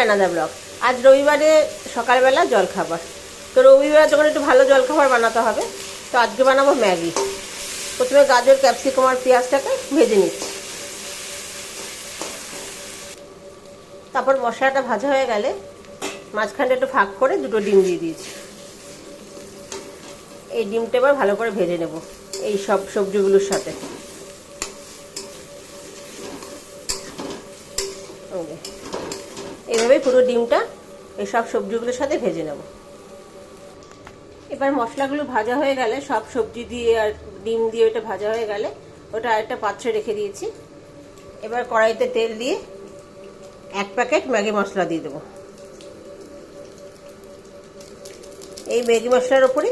Another blog আজ রবিবারে সকালবেলা জলখাবার তো রবিবার যখন একটু ভালো জলখাবার বানাতে হবে, তো আজকে বানাবো ম্যাগি। প্রথমে গাজর, ক্যাপসিকাম আর পেঁয়াজটাকে ভেজে নিচ্ছি। তারপর মশলাটা ভাজা হয়ে গেলে মাঝখানটা একটু ফাঁক করে দুটো ডিম দিয়ে দিয়েছি। এই ডিমটা এবার ভালো করে ভেজে নেব, এই সব সবজিগুলোর সাথে এই যে। এইভাবেই পুরো ডিমটা এই সব সবজিগুলোর সাথে ভেজে নেব। এবার মশলাগুলো ভাজা হয়ে গেলে সব সবজি দিয়ে আর ডিম দিয়ে ওটা ভাজা হয়ে গেলে ওটা আরেকটা পাত্রে রেখে দিয়েছি। এবার কড়াইতে তেল দিয়ে এক প্যাকেট ম্যাগি মশলা দিয়ে দেবো। এই ম্যাগি মশলার ওপরে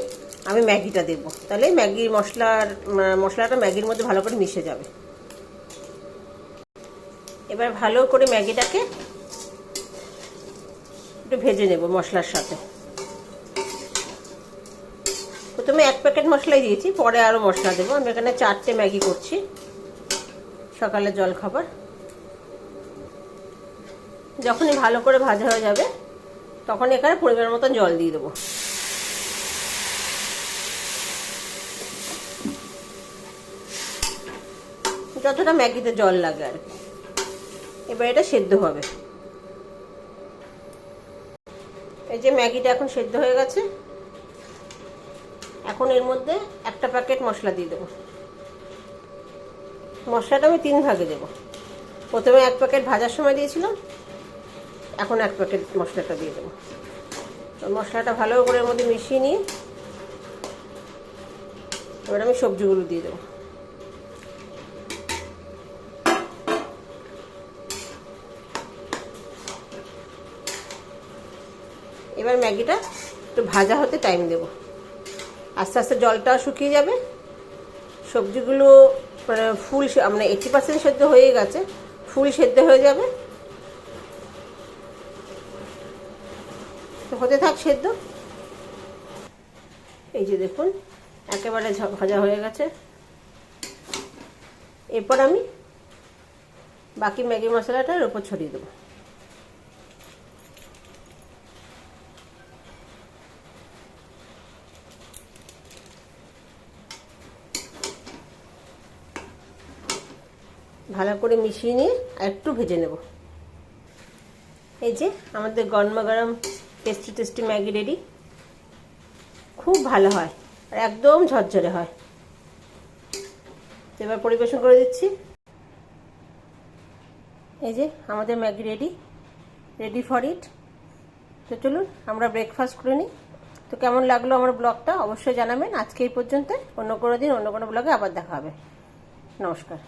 আমি ম্যাগিটা দেব। তাহলে ম্যাগি মশলার, মশলাটা ম্যাগির মধ্যে ভালো করে মিশে যাবে। এবার ভালো করে ম্যাগিটাকে একটু ভেজে নেব মশলার সাথে। প্রথমে এক প্যাকেট মশলাই দিয়েছি, পরে আরও মশলা দেবো। আমি এখানে চারটে ম্যাগি করছি সকালে জল খাবার। যখনই ভালো করে ভাজা হয়ে যাবে তখন এখানে পরিমাণ মতন জল দিয়ে দেবো। যতটা ম্যাগিতে জল লাগে আর কি। এবার এটা সেদ্ধ হবে। এই যে ম্যাগিটা এখন সেদ্ধ হয়ে গেছে, এখন এর মধ্যে একটা প্যাকেট মশলা দিয়ে দেবো। মশলাটা আমি তিন ভাগে দেবো। প্রথমে এক প্যাকেট ভাজার সময় দিয়েছিলাম, এখন এক প্যাকেট মশলাটা দিয়ে দেবো। মশলাটা ভালো করে এর মধ্যে মিশিয়ে নিয়ে, এবার আমি সবজিগুলো দিয়ে দেবো। এবার ম্যাগিটা একটু ভাজা হতে টাইম দেব। আস্তে আস্তে জলটা শুকিয়ে যাবে। সবজিগুলো মানে ফুল মানে এইটি পার্সেন্ট সেদ্ধ হয়ে গেছে। ফুল সেদ্ধ হয়ে যাবে। তো হতে থাক সেদ্ধ। এই যে দেখুন, একেবারে ভাজা হয়ে গেছে। এরপর আমি বাকি ম্যাগি মশলাটার উপর ছড়িয়ে দেবো। ভালো করে মিশিয়ে নিয়ে আর একটু ভেজে নেব। এই যে আমাদের গরমা গরম টেস্টি টেস্টি ম্যাগি রেডি খুব ভালো হয় আর একদম ঝরঝরে হয়। এবার পরিবেশন করে দিচ্ছি। এই যে আমাদের Maggi ready ready for eat তো চলুন আমরা ব্রেকফাস্ট করে নিই। তো কেমন লাগল আমার ব্লগটা অবশ্যই জানাবেন। আজকে এই পর্যন্ত অন্য কোনো দিন, অন্য কোনো ব্লগে আবার দেখা হবে। নমস্কার।